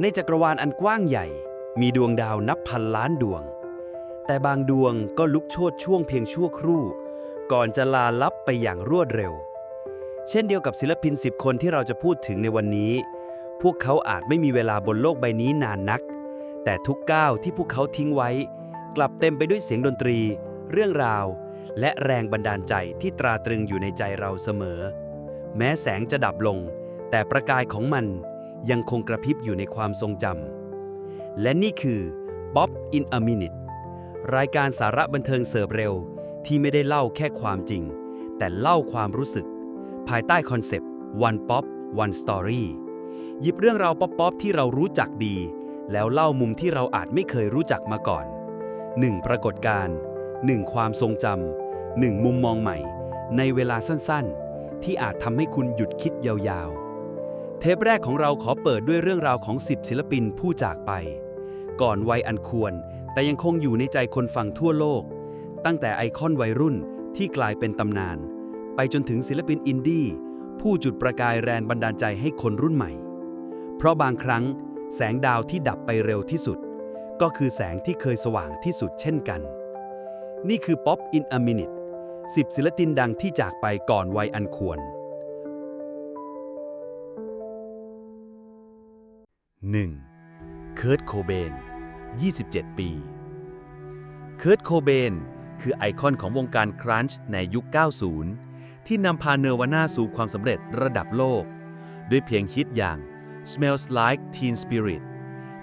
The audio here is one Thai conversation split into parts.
ในจักรวาลอันกว้างใหญ่ มีดวงดาวนับพันล้านดวง แต่บางดวงก็ลุกโชนช่วงเพียงชั่วครู่ ก่อนจะลาลับไปอย่างรวดเร็ว เช่นเดียวกับศิลปิน 10 คนที่เราจะพูดถึงในวันนี้ พวกเขาอาจไม่มีเวลาบนโลกใบนี้นานนัก แต่ทุกก้าวที่พวกเขาทิ้งไว้ กลับเต็มไปด้วยเสียงดนตรี เรื่องราว และแรงบันดาลใจที่ตราตรึงอยู่ในใจเราเสมอ แม้แสงจะดับลง แต่ประกายของมัน ยังคงกระพริบอยู่ในความทรงจำ และนี่คือ Pop in a Minute รายการสาระบันเทิงเสิร์ฟเร็ว ที่ไม่ได้เล่าแค่ความจริง แต่เล่าความรู้สึก ภายใต้คอนเซปต์ One Pop One Story หยิบเรื่องราวป๊อปๆที่เรารู้จักดี แล้วเล่ามุมที่เราอาจไม่เคยรู้จักมาก่อน 1. ปรากฏการณ์ 1. ความทรงจำ 1. มุมมองใหม่ ในเวลาสั้นๆ ที่อาจทำให้คุณหยุดคิดยาวๆ เทปแรกของเราขอเปิดด้วยเรื่องราวของ 10 ศิลปินผู้จากไป ก่อนวัยอันควร แต่ยังคงอยู่ในใจคนฟังทั่วโลก ตั้งแต่ไอคอนวัยรุ่นที่กลายเป็นตำนาน ไปจนถึงศิลปินอินดี้ผู้จุดประกายแรงบันดาลใจให้คนรุ่นใหม่ เพราะบางครั้ง แสงดาวที่ดับไปเร็วที่สุด ก็คือแสงที่เคยสว่างที่สุดเช่นกัน นี่คือ Pop in a Minute 10 ศิลปินดังที่จากไปก่อนวัยอันควร 1. เคิร์ตโคเบน 27 ปี เคิร์ตโคเบนคือไอคอนของวงการครันช์ในยุค 90 ที่นำพาเนวาน่าสู่ความสำเร็จระดับโลก ด้วยเพียงฮิตอย่าง Smells Like Teen Spirit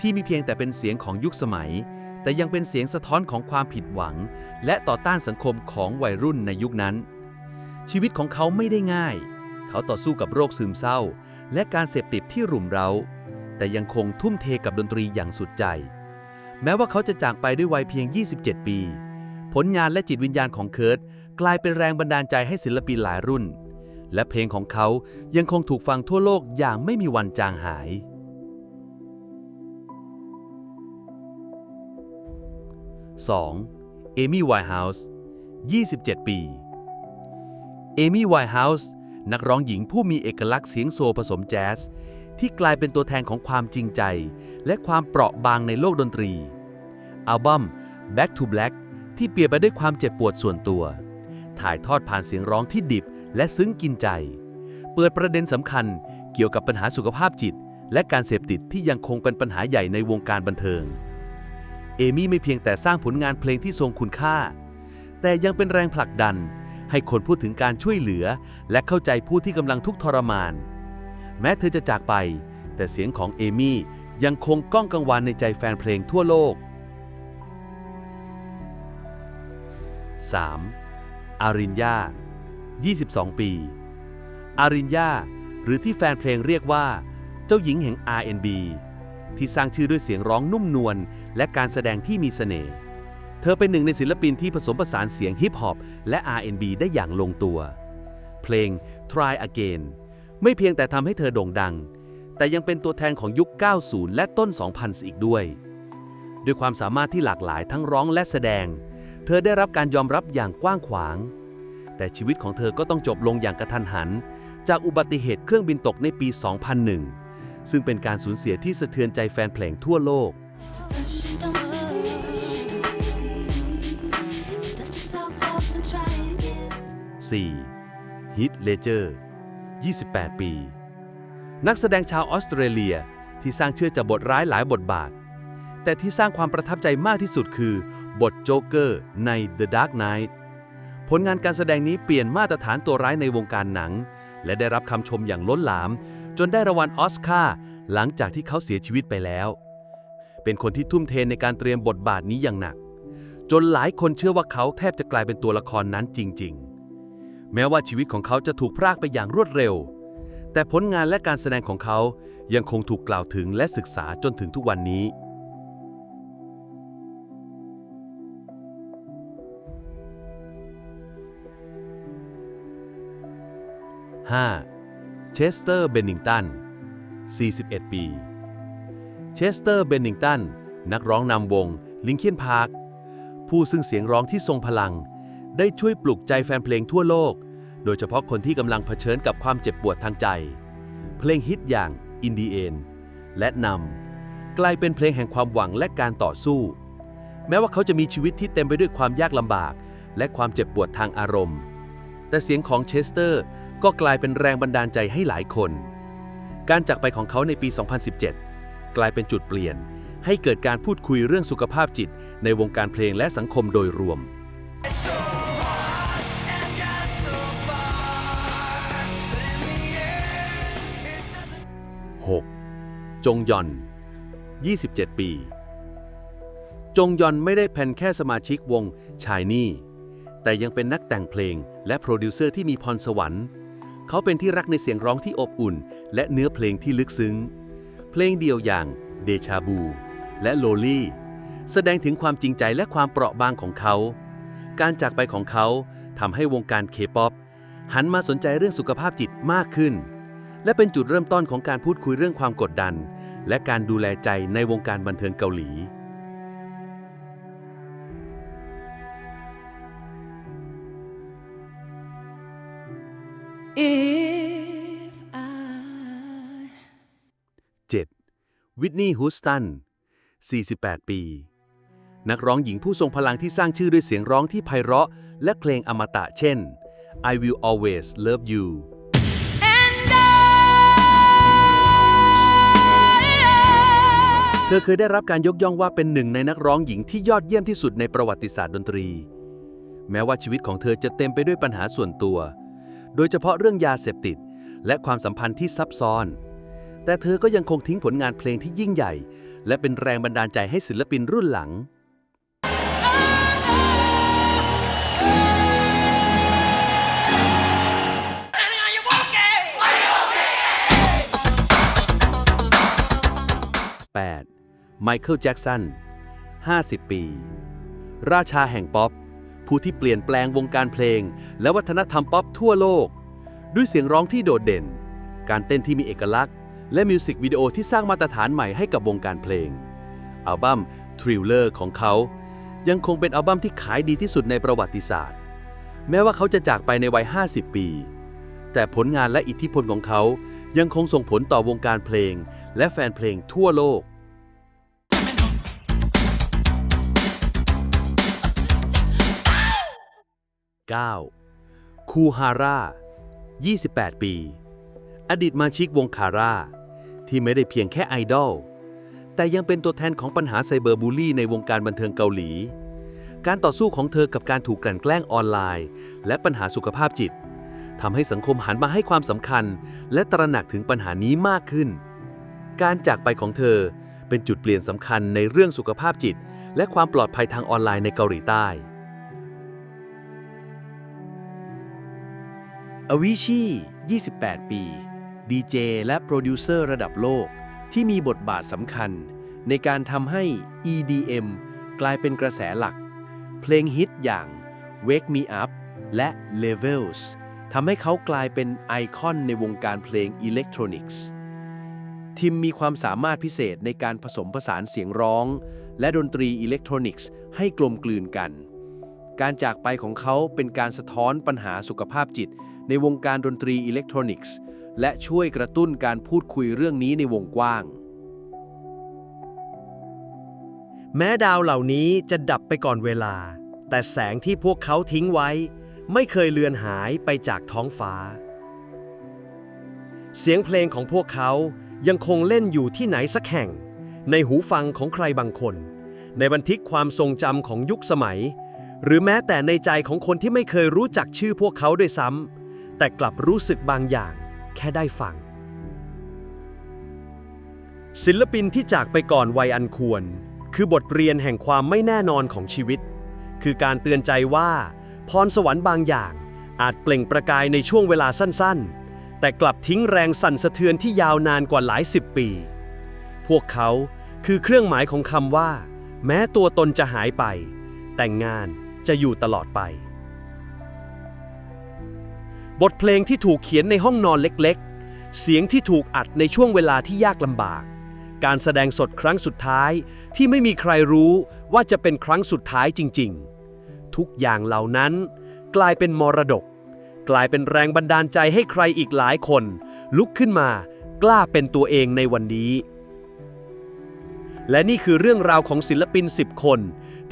ที่มีเพียงแต่เป็นเสียงของยุคสมัย แต่ยังเป็นเสียงสะท้อนของความผิดหวัง และต่อต้านสังคมของวัยรุ่นในยุคนั้น ชีวิตของเขาไม่ได้ง่าย เขาต่อสู้กับโรคซึมเศร้า และการเสพติดที่รุมเร้า แต่ยังคงทุ่มเทกับดนตรีอย่างสุดใจ แม้ว่าเขาจะจากไปด้วยวัยเพียง 27 ปี ผลงานและจิตวิญญาณของเคิร์ตกลายเป็นแรงบันดาลใจให้ศิลปินหลายรุ่น และเพลงของเขายังคงถูกฟังทั่วโลกอย่างไม่มีวันจางหาย 2. เอมี่ไวท์เฮาส์ 27 ปี เอมี่ไวท์เฮาส์ นักร้องหญิงผู้มีเอกลักษณ์เสียงโซผสมแจ๊ส ที่กลายเป็นตัวแทนของความจริงใจ และความเปราะบางในโลกดนตรี อัลบั้ม Back to Black ที่เปลี่ยนไปด้วยความเจ็บปวดส่วนตัว ถ่ายทอดผ่านเสียงร้องที่ดิบและซึ้งกินใจ เปิดประเด็นสำคัญเกี่ยวกับปัญหาสุขภาพจิต และการเสพติดที่ยังคงเป็นปัญหาใหญ่ในวงการบันเทิง เอมี่ไม่เพียงแต่สร้างผลงานเพลงที่ทรงคุณค่า แต่ยังเป็นแรงผลักดัน ให้คนพูดถึงการช่วยเหลือ และเข้าใจผู้ที่กำลังทุกข์ทรมาน แม้เธอจะจากไป แต่เสียงของเอมี่ยังคงก้องกังวานในใจแฟนเพลงทั่วโลก 3. อารินยา22 ปี อารินยาหรือที่แฟนเพลงเรียกว่า เจ้าหญิงแห่ง R&B ที่สร้างชื่อด้วยเสียงร้องนุ่มนวลและการแสดงที่มีเสน่ห์ เธอเป็นหนึ่งในศิลปินที่ผสมผสานเสียงฮิปฮอปและ R&B ได้อย่างลงตัว เพลง Try Again ไม่เพียงแต่ทำให้เธอโด่งดัง แต่ยังเป็นตัวแทนของยุค 90 และต้น 2000 อีกด้วย ด้วยความสามารถที่หลากหลายทั้งร้องและแสดง เธอได้รับการยอมรับอย่างกว้างขวาง แต่ชีวิตของเธอก็ต้องจบลงอย่างกระทันหัน จากอุบัติเหตุเครื่องบินตกในปี 2001 ซึ่งเป็นการสูญเสียที่สะเทือนใจแฟนเพลงทั่วโลก 4. ฮิตเลเจอร์ 28 ปี นักแสดงชาวออสเตรเลียที่สร้างชื่อจากบทร้ายหลายบทบาท แต่ที่สร้างความประทับใจมากที่สุดคือบทโจ๊กเกอร์ใน The Dark Knight ผลงานการแสดงนี้เปลี่ยนมาตรฐานตัวร้ายในวงการหนัง และได้รับคำชมอย่างล้นหลาม จนได้รางวัลออสการ์หลังจากที่เขาเสียชีวิตไปแล้ว เป็นคนที่ทุ่มเทในการเตรียมบทบาทนี้อย่างหนัก จนหลายคนเชื่อว่าเขาแทบจะกลายเป็นตัวละครนั้นจริง ๆ แม้ว่าชีวิตของเขาจะถูกพรากไปอย่างรวดเร็ว แต่ผลงานและการแสดงของเขายังคงถูกกล่าวถึงและศึกษาจนถึงทุกวันนี้ 5. เชสเตอร์ เบนนิงตัน 41 ปี เชสเตอร์ เบนนิงตัน นักร้องนำวงลิงเคียนพาร์ค ผู้ซึ่งเสียงร้องที่ทรงพลัง ได้ช่วยปลุกใจแฟนเพลงทั่วโลก โดยเฉพาะคนที่กำลังเผชิญกับความเจ็บปวดทางใจ เพลงฮิตอย่าง In the End และนำกลายเป็นเพลงแห่งความหวังและการต่อสู้ แม้ว่าเขาจะมีชีวิตที่เต็มไปด้วยความยากลำบาก และความเจ็บปวดทางอารมณ์ แต่เสียงของเชสเตอร์ก็กลายเป็นแรงบันดาลใจให้หลายคน การจากไปของเขาในปี 2017 กลายเป็นจุดเปลี่ยน ให้เกิดการพูดคุยเรื่องสุขภาพจิตในวงการเพลงและสังคมโดยรวม 6. จงยอน 27 ปี จงยอนไม่ได้เป็นแค่สมาชิกวงชายนี่ แต่ยังเป็นนักแต่งเพลงและโปรดิวเซอร์ที่มีพรสวรรค์ เขาเป็นที่รักในเสียงร้องที่อบอุ่น และเนื้อเพลงที่ลึกซึ้ง เพลงเดียวอย่างเดชาบู และโลลี่ แสดงถึงความจริงใจและความเปราะบางของเขา การจากไปของเขาทำให้วงการเคป๊อปหันมาสนใจเรื่องสุขภาพจิตมากขึ้น และเป็นจุดเริ่มต้นของการพูดคุยเรื่องความกดดัน และการดูแลใจในวงการบันเทิงเกาหลี If I 7. วิทนีย์ฮูสตัน 48 ปี นักร้องหญิงผู้ทรงพลังที่สร้างชื่อด้วยเสียงร้องที่ไพเราะ และเพลงอมตะเช่น I Will Always Love You เธอเคยได้รับการยกย่องว่าเป็นหนึ่งในนักร้องหญิงที่ยอดเยี่ยมที่สุดในประวัติศาสตร์ดนตรี แม้ว่าชีวิตของเธอจะเต็มไปด้วยปัญหาส่วนตัว โดยเฉพาะเรื่องยาเสพติด และความสัมพันธ์ที่ซับซ้อน แต่เธอก็ยังคงทิ้งผลงานเพลงที่ยิ่งใหญ่ และเป็นแรงบันดาลใจให้ศิลปินรุ่นหลัง 8. ไมเคิลแจ็กสัน 50 ปี ราชาแห่งป๊อป ผู้ที่เปลี่ยนแปลงวงการเพลง และวัฒนธรรมป๊อปทั่วโลก ด้วยเสียงร้องที่โดดเด่น การเต้นที่มีเอกลักษณ์ และมิวสิกวิดีโอที่สร้างมาตรฐานใหม่ให้กับวงการเพลง อัลบั้ม Thriller ของเขา ยังคงเป็นอัลบั้มที่ขายดีที่สุดในประวัติศาสตร์ แม้ว่าเขาจะจากไปในวัย 50 ปี แต่ผลงานและอิทธิพลของเขายังคงส่งผลต่อวงการเพลง และแฟนเพลงทั่วโลก 9. คูฮาร่า 28 ปี อดีตมาชิกวงคาร่า ที่ไม่ได้เพียงแค่ไอดอล แต่ยังเป็นตัวแทนของปัญหาไซเบอร์บูลลี่ในวงการบันเทิงเกาหลี การต่อสู้ของเธอกับการถูกกลั่นแกล้งออนไลน์ และปัญหาสุขภาพจิตทำให้สังคมหันมาให้ความสำคัญ และตระหนักถึงปัญหานี้มากขึ้น การจากไปของเธอเป็นจุดเปลี่ยนสำคัญในเรื่องสุขภาพจิต และความปลอดภัยทางออนไลน์ในเกาหลีใต้ อวิชี 28 ปี ดีเจและโปรดิวเซอร์ระดับโลก ที่มีบทบาทสำคัญ ในการทำให้ EDM กลายเป็นกระแสหลัก เพลงฮิตอย่าง Wake Me Up และ Levels ทำให้เขากลายเป็นไอคอนในวงการเพลงอิเล็กทรอนิกส์ ทิมมีความสามารถพิเศษในการผสมผสานเสียงร้อง และดนตรีอิเล็กทรอนิกส์ให้กลมกลืนกัน การจากไปของเขาเป็นการสะท้อนปัญหาสุขภาพจิต ในวงการดนตรีอิเล็กทรอนิกส์ และช่วยกระตุ้นการพูดคุยเรื่องนี้ในวงกว้าง แม้ดาวเหล่านี้จะดับไปก่อนเวลา แต่แสงที่พวกเขาทิ้งไว้ ไม่เคยเลือนหายไปจากท้องฟ้า เสียงเพลงของพวกเขายังคงเล่นอยู่ที่ไหนสักแห่ง ในหูฟังของใครบางคน ในบันทึกความทรงจำของยุคสมัยหรือแม้แต่ในใจของคนที่ไม่เคยรู้จักชื่อพวกเขาด้วยซ้ำ แต่กลับรู้สึกบางอย่าง แค่ได้ฟัง ศิลปินที่จากไปก่อนวัยอันควร คือบทเรียนแห่งความไม่แน่นอนของชีวิต คือการเตือนใจว่า พรสวรรค์บางอย่าง อาจเปล่งประกายในช่วงเวลาสั้นๆ แต่กลับทิ้งแรงสั่นสะเทือนที่ยาวนานกว่าหลายสิบปี พวกเขาคือเครื่องหมายของคำว่า แม้ตัวตนจะหายไป แต่งานจะอยู่ตลอดไป บทเพลงที่ถูกเขียนในห้องนอนเล็กๆ เสียงที่ถูกอัดในช่วงเวลาที่ยากลำบาก การแสดงสดครั้งสุดท้ายที่ไม่มีใครรู้ว่าจะเป็นครั้งสุดท้ายจริงๆ ทุกอย่างเหล่านั้น กลายเป็นมรดก กลายเป็นแรงบันดาลใจให้ใครอีกหลายคน ลุกขึ้นมากล้าเป็นตัวเองในวันนี้ และนี่คือเรื่องราวของศิลปิน 10 คน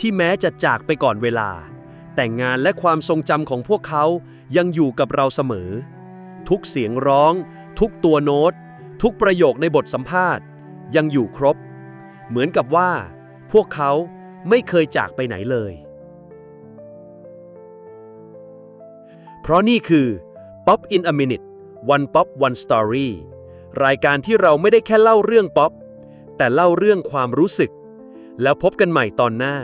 ที่แม้จะจากไปก่อนเวลา แต่งงานและความทรงจำของพวกเขายังอยู่กับเราเสมอ ทุกเสียงร้อง ทุกตัวโน้ต ทุกประโยคในบทสัมภาษณ์ ยังอยู่ครบ เหมือนกับว่า พวกเขาไม่เคยจากไปไหนเลย เพราะนี่คือ Pop in a Minute One Pop One Story รายการที่เราไม่ได้แค่เล่าเรื่องป๊อปแต่เล่าเรื่องความรู้สึก แล้วพบกันใหม่ตอนหน้า